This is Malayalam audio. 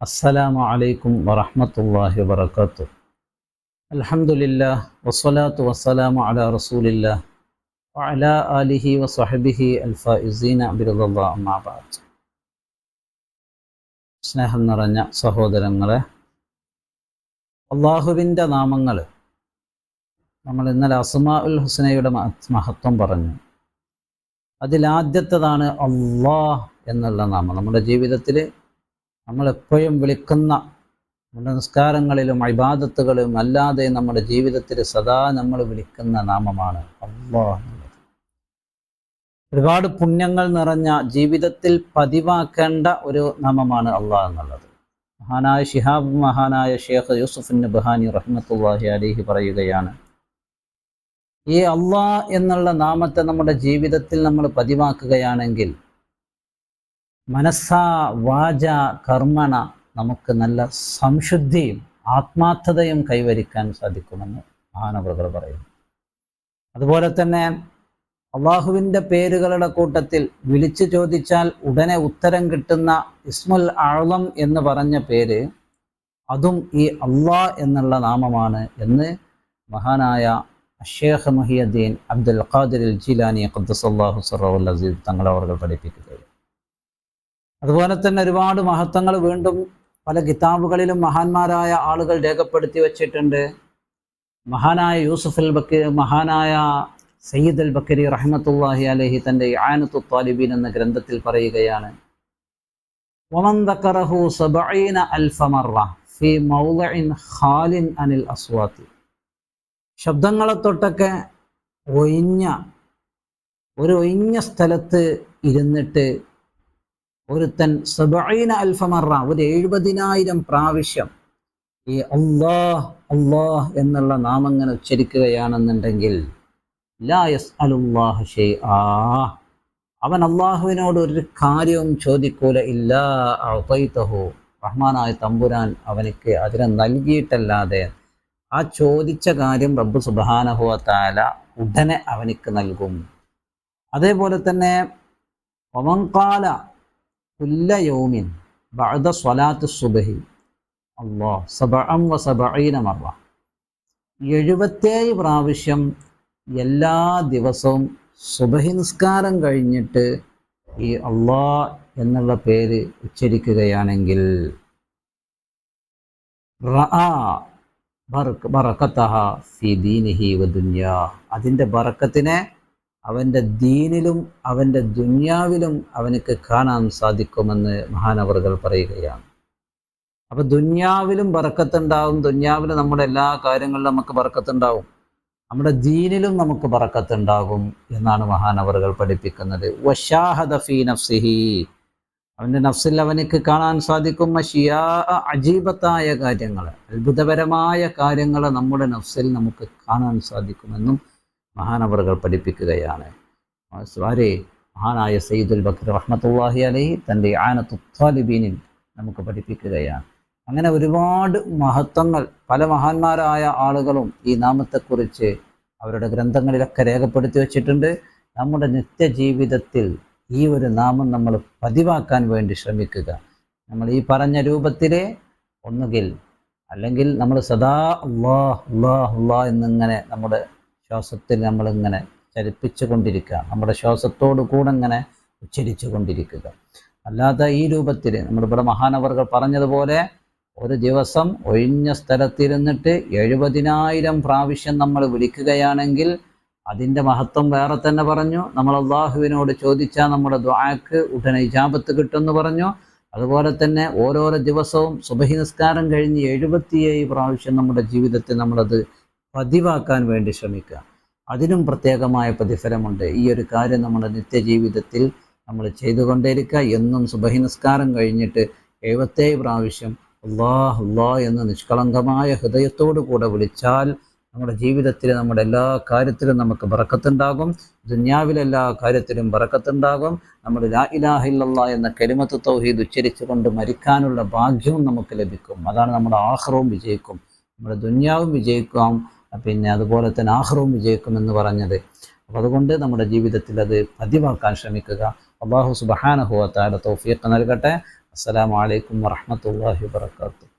അസ്സലാമു അലൈക്കും വറഹമത്തല്ലാഹി വബർക്കാത്തു അലഹമുല്ല വസ്സലാത്തു വസ്സലാമു അലാ റസൂലില്ല വഅല ആലിഹി വസ്വഹബിഹി അൽഫീന അബിറുദാബാദ് സ്നേഹം നിറഞ്ഞ സഹോദരങ്ങളെ അള്ളാഹുവിന്റെ നാമങ്ങൾ നമ്മൾ ഇന്നലെ അസുമാ ഉൽ ഹുസ്നയുടെ മഹത്വം പറഞ്ഞു. അതിലാദ്യത്തതാണ് അള്ളാഹ് എന്നുള്ള നാമം. നമ്മുടെ ജീവിതത്തിൽ നമ്മൾ എപ്പോഴും വിളിക്കുന്ന നമ്മുടെ നിസ്കാരങ്ങളിലും അഭിബാദത്തുകളിലും അല്ലാതെ നമ്മുടെ ജീവിതത്തിൽ സദാ നമ്മൾ വിളിക്കുന്ന നാമമാണ് അള്ളാഹ് ഒരുപാട് പുണ്യങ്ങൾ നിറഞ്ഞ ജീവിതത്തിൽ പതിവാക്കേണ്ട ഒരു നാമമാണ് അള്ളാഹ് എന്നുള്ളത്. മഹാനായ ഷിഹാബ് മഹാനായ ഷേഖ് യൂസുഫിൻ ബഹാനി റഹ്മത്തുല്ലാഹി അലിഹി പറയുകയാണ് ഈ അള്ളാഹ് എന്നുള്ള നാമത്തെ നമ്മുടെ ജീവിതത്തിൽ നമ്മൾ പതിവാക്കുകയാണെങ്കിൽ മനസ്സ വാച കർമ്മണ നമുക്ക് നല്ല സംശുദ്ധിയും ആത്മാർത്ഥതയും കൈവരിക്കാൻ സാധിക്കുമെന്ന് മഹാനവറുകൾ പറയുന്നു. അതുപോലെ തന്നെ അള്ളാഹുവിന്റെ പേരുകളുടെ കൂട്ടത്തിൽ വിളിച്ചു ചോദിച്ചാൽ ഉടനെ ഉത്തരം കിട്ടുന്ന ഇസ്മുൽ ആളം എന്ന് പറഞ്ഞ പേര് അതും ഈ അള്ളാഹ് എന്നുള്ള നാമമാണ് എന്ന് മഹാനായ അഷേഖ് മുഹിയദ്ദീൻ അബ്ദുൽ ഖാദിർ ജിലാനി അള്ളാഹു സറവുൽ അസീദ് തങ്ങളവർ പഠിപ്പിക്കുകയും അതുപോലെ തന്നെ ഒരുപാട് മഹത്വങ്ങൾ വീണ്ടും പല കിതാബുകളിലും മഹാന്മാരായ ആളുകൾ രേഖപ്പെടുത്തി വച്ചിട്ടുണ്ട് മഹാനായ യൂസുഫ് അൽ ബക്കീർ മഹാനായ സയ്യിദ് അൽ ബക്കരി റഹ്മത്തുല്ലാഹി അലഹി തൻ്റെ ആനത്തു താലിബീൻ എന്ന ഗ്രന്ഥത്തിൽ പറയുകയാണ് ومن ذكره سبعين ألف مرة في موضع خال عن الأصوات ശബ്ദങ്ങളെ തൊട്ടൊക്കെ ഒഴിഞ്ഞ ഒരു ഒഴിഞ്ഞ സ്ഥലത്ത് ഇരുന്നിട്ട് ഒരുത്തൻ സബൈന അൽഫമറ ഒരു എഴുപതിനായിരം പ്രാവശ്യം ഈ അള്ളാഹ് അള്ളാഹ് എന്നുള്ള ഉച്ചരിക്കുകയാണെന്നുണ്ടെങ്കിൽ യസ് അലുല്ലാഹ് ഷെയ്ആ അവൻ അള്ളാഹുവിനോട് ഒരു കാര്യവും ചോദിക്കൂല ഇല്ലാ റഹ്മാനായ തമ്പുരാൻ അവനിക്ക് അതിനെ നൽകിയിട്ടല്ലാതെ ആ ചോദിച്ച കാര്യം റബ്ബ് സുബാനഹുവ താല ഉടനെ അവനക്ക് നൽകും. അതേപോലെ തന്നെ ഒമങ്കാല കുല്ല ബഅദ സുബഹി എഴുപത്തേഴ് പ്രാവശ്യം എല്ലാ ദിവസവും സുബഹി നിസ്കാരം കഴിഞ്ഞിട്ട് ഈ അള്ളാഹ് എന്നുള്ള പേര് ഉച്ചരിക്കുകയാണെങ്കിൽ അതിന്റെ ബറക്കത്തിനെ അവന്റെ ദീനിലും അവന്റെ ദുന്യാവിലും അവനക്ക് കാണാൻ സാധിക്കുമെന്ന് മഹാനവറുകൾ പറയുകയാണ്. അപ്പം ദുന്യാവിലും ബറക്കത്തുണ്ടാവും ദുന്യാവിലും നമ്മുടെ എല്ലാ കാര്യങ്ങളിലും നമുക്ക് ബറക്കത്തുണ്ടാവും നമ്മുടെ ദീനിലും നമുക്ക് ബറക്കത്തുണ്ടാകും എന്നാണ് മഹാനവറുകൾ പഠിപ്പിക്കുന്നത്. വശാഹദ ഫീ നഫ്സിഹി. അവന്റെ നഫ്സിൽ അവനക്ക് കാണാൻ സാധിക്കും ഷിയാ അജീബത്തായ കാര്യങ്ങൾ അത്ഭുതപരമായ കാര്യങ്ങൾ നമ്മുടെ നഫ്സിൽ നമുക്ക് കാണാൻ സാധിക്കുമെന്നും മഹാനവറുകൾ പഠിപ്പിക്കുകയാണ്. ആരെ മഹാനായ സയ്യിദുൽ ബക്കർ റഹ്മത്തുല്ലാഹി അലഹി തന്റെ ആനത്തുത്താലിബീനിൽ നമുക്ക് പഠിപ്പിക്കുകയാണ്. അങ്ങനെ ഒരുപാട് മഹത്വങ്ങൾ പല മഹാന്മാരായ ആളുകളും ഈ നാമത്തെക്കുറിച്ച് അവരുടെ ഗ്രന്ഥങ്ങളിലൊക്കെ രേഖപ്പെടുത്തി വച്ചിട്ടുണ്ട്. നമ്മുടെ നിത്യജീവിതത്തിൽ ഈ ഒരു നാമം നമ്മൾ പതിവാക്കാൻ വേണ്ടി ശ്രമിക്കുക. നമ്മൾ ഈ പറഞ്ഞ രൂപത്തിലെ ഒന്നുകിൽ അല്ലെങ്കിൽ നമ്മൾ സദാ അള്ളാഹ് എന്നിങ്ങനെ നമ്മുടെ ശ്വാസത്തിൽ നമ്മളിങ്ങനെ ചലിപ്പിച്ചു കൊണ്ടിരിക്കുക നമ്മുടെ ശ്വാസത്തോടു കൂടെ ഇങ്ങനെ ഉച്ചരിച്ചു കൊണ്ടിരിക്കുക അല്ലാതെ ഈ രൂപത്തിൽ നമ്മളിവിടെ മഹാനവർകൾ പറഞ്ഞതുപോലെ ഒരു ദിവസം ഒഴിഞ്ഞ സ്ഥലത്തിരുന്നിട്ട് എഴുപതിനായിരം പ്രാവശ്യം നമ്മൾ വിളിക്കുകയാണെങ്കിൽ അതിന്റെ മഹത്വം വേറെ തന്നെ പറഞ്ഞു. നമ്മൾ അള്ളാഹുവിനോട് ചോദിച്ചാൽ നമ്മുടെ ദ്വാക്ക് ഉടനെ ഇജാബത്ത് കിട്ടുമെന്ന് പറഞ്ഞു. അതുപോലെ തന്നെ ഓരോരോ ദിവസവും സുബഹി നിസ്കാരം കഴിഞ്ഞ് എഴുപത്തിയേഴ് പ്രാവശ്യം നമ്മുടെ ജീവിതത്തിൽ നമ്മളത് പതിവാക്കാൻ വേണ്ടി ശ്രമിക്കുക. അതിനും പ്രത്യേകമായ പ്രതിഫലമുണ്ട്. ഈ ഒരു കാര്യം നമ്മുടെ നിത്യജീവിതത്തിൽ നമ്മൾ ചെയ്തുകൊണ്ടേയിരിക്കുക. എന്നും സുബഹി നിസ്കാരം കഴിഞ്ഞിട്ട് എഴുപത്തേഴ് പ്രാവശ്യം അള്ളാഹ് അള്ളാഹ് എന്ന് നിഷ്കളങ്കമായ ഹൃദയത്തോടു കൂടെ വിളിച്ചാൽ നമ്മുടെ ജീവിതത്തിൽ നമ്മുടെ എല്ലാ കാര്യത്തിലും നമുക്ക് ബറക്കത്തുണ്ടാകും. ദുന്യാവിലെല്ലാ കാര്യത്തിലും ബറക്കത്തുണ്ടാകും. നമ്മൾ ലാ ഇലാഹ ഇല്ലല്ലാ എന്ന കരിമത്ത് തൗഹീദ് ഉച്ചരിച്ചുകൊണ്ട് മരിക്കാനുള്ള ഭാഗ്യവും നമുക്ക് ലഭിക്കും. അതാണ് നമ്മുടെ ആഹ്റവും വിജയിക്കും. നമ്മുടെ ദുന്യാവും വിജയിക്കാം. പിന്നെ അതുപോലെ തന്നെ ആഹ്റവും വിജയിക്കുമെന്ന് പറഞ്ഞത്. അപ്പോൾ അതുകൊണ്ട് നമ്മുടെ ജീവിതത്തിൽ അത് പതിവാക്കാൻ ശ്രമിക്കുക. അള്ളാഹു സുബഹാനഹുവ താല തൗഫീഖ് നൽകട്ടെ. അസ്സലാമു അലൈക്കും വറഹ്മത്തുള്ളാഹി വബറകാതുഹു